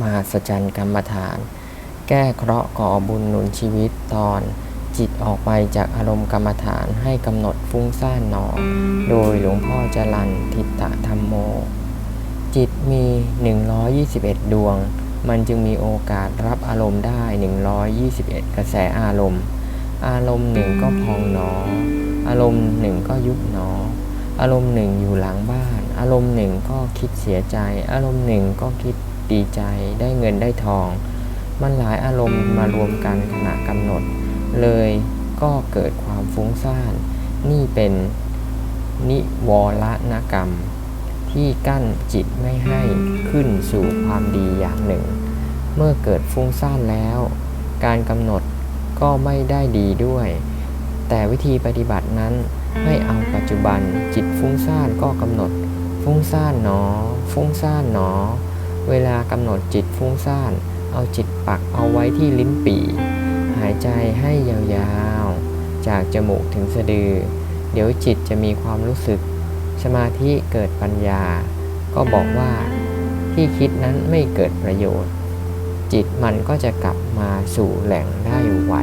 มหัศจรรย์กรรมฐาน แก้เคราะห์ก่อบุญหนุนชีวิตตอนจิตออกไปจากอารมณ์กรรมฐานให้กำหนดฟุ้งซ่านหนอ โดยหลวงพ่อจรันทิตะธรรมโม จิตมี 121 ดวง มันจึงมีโอกาสรับอารมณ์ได้ 121 กระแสอารมณ์ อารมณ์หนึ่งก็พองหนอ อารมณ์หนึ่งก็ยุบหนอ อารมณ์หนึ่งอยู่หลังบ้าน อารมณ์หนึ่งก็คิดเสียใจ อารมณ์หนึ่งก็คิด ดีใจ ได้เงินได้ทอง มันหลายอารมณ์มารวมกันขณะกำหนด เลยก็เกิดความฟุ้งซ่าน นี่เป็นนิวรณกรรม ที่กั้นจิตไม่ให้ขึ้นสู่ความดีอย่างหนึ่ง เมื่อเกิดฟุ้งซ่านแล้ว การกำหนดก็ไม่ได้ดีด้วย แต่วิธีปฏิบัตินั้นให้เอาปัจจุบันจิตฟุ้งซ่านก็กำหนด ฟุ้งซ่านหนอ ฟุ้งซ่านหนอ เวลากำหนดจิตฟุ้งซ่าน เอาจิตปักเอาไว้ที่ลิ้นปี่ หายใจให้ยาวๆ จากจมูกถึงสะดือ เดี๋ยวจิตจะมีความรู้สึก สมาธิเกิดปัญญา ก็บอกว่าที่คิดนั้นไม่เกิดประโยชน์ จิตมันก็จะกลับมาสู่แหล่งได้ไว